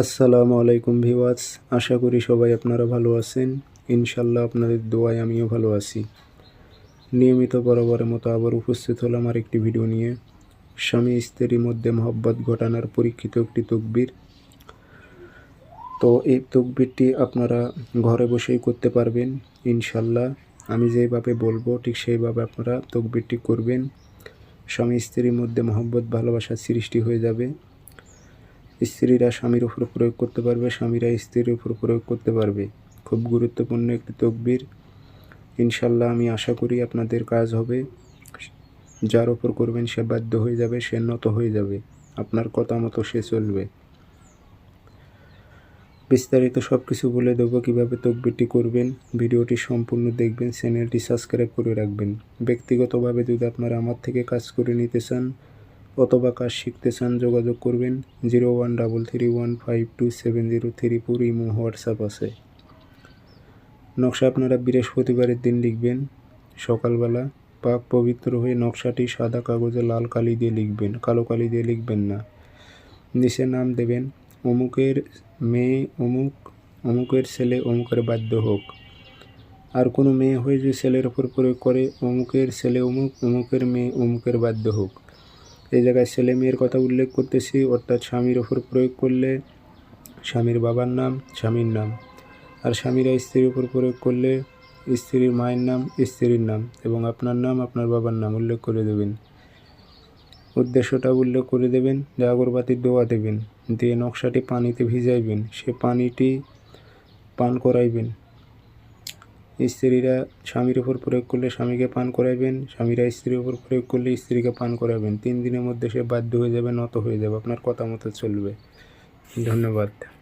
আসসালামু আলাইকুম ভিওয়াস আশা করি সবাই আপনারা ভালো আছেন। ইনশাল্লাহ আপনাদের দোয়ায় আমিও ভালো আছি। নিয়মিত বরাবরের মতো আবার উপস্থিত হলাম আর একটি ভিডিও নিয়ে। স্বামী স্ত্রীর মধ্যে মহব্বত ঘটানোর পরীক্ষিত একটি তকবির। তো এই তকবিরটি আপনারা ঘরে বসেই করতে পারবেন ইনশাল্লাহ আমি যেভাবে বলব, ঠিক সেইভাবে আপনারা তকবিরটি করবেন। স্বামী স্ত্রীর মধ্যে মহব্বত, ভালোবাসার সৃষ্টি হয়ে যাবে। স্ত্রীরা স্বামীর উপর প্রয়োগ করতে পারবে, স্বামীরা স্ত্রীর উপর প্রয়োগ করতে পারবে। খুব গুরুত্বপূর্ণ একটি তকবির। ইনশাল্লাহ আমি আশা করি আপনাদের কাজ হবে। যার ওপর করবেন সে বাধ্য হয়ে যাবে, সে নত হয়ে যাবে। আপনার কথা মতো সে চলবে। বিস্তারিত সব কিছু বলে দেবো কীভাবে তকবিরটি করবেন। ভিডিওটি সম্পূর্ণ দেখবেন, চ্যানেলটি সাবস্ক্রাইব করে রাখবেন। ব্যক্তিগতভাবে যদি আপনারা আমার থেকে কাজ করে নিতে চান অথবা কাজ শিখতে চান, যোগাযোগ করবেন zero one double three one five two seven zero three four, imo, WhatsApp আছে। নকশা আপনারা বৃহস্পতিবারের দিন লিখবেন। সকালবেলা পাক পবিত্র হয়ে নকশাটি সাদা কাগজে লাল কালি দিয়ে লিখবেন, কালো কালি দিয়ে লিখবেন না। নিচে নাম দেবেন, অমুকের মেয়ে, অমুক, অমুকের ছেলে, অমুকের বাধ্য হোক। আর কোনো মেয়ে হয়ে যে ছেলের ওপর প্রয়োগ করে, অমুকের ছেলে অমুক, অমুকের মেয়ে, অমুকের বাধ্য হোক। এই জায়গায় ছেলে মেয়ের কথা উল্লেখ করতেছি, অর্থাৎ স্বামীর ওপর প্রয়োগ করলে স্বামীর বাবার নাম, স্বামীর নাম। আর স্বামীরা স্ত্রীর উপর প্রয়োগ করলে স্ত্রীর মায়ের নাম, স্ত্রীর নাম এবং আপনার নাম, আপনার বাবার নাম উল্লেখ করে দেবেন। উদ্দেশ্যটা উল্লেখ করে দেবেন যে আগরবাতির দোয়া দেবেন, দিয়ে নকশাটি পানিতে ভিজাইবেন। সে পানিটি পান করাইবেন। স্ত্রীরা স্বামীর উপর প্রয়োগ করলে স্বামীকে পান করাবেন স্বামীরা স্ত্রীর ওপর প্রয়োগ করলে স্ত্রীকে পান করাবেন তিন দিনের মধ্যে সে বাধ্য হয়ে যাবে, নত হয়ে যাবে। আপনার কথা মতো চলবে। ধন্যবাদ।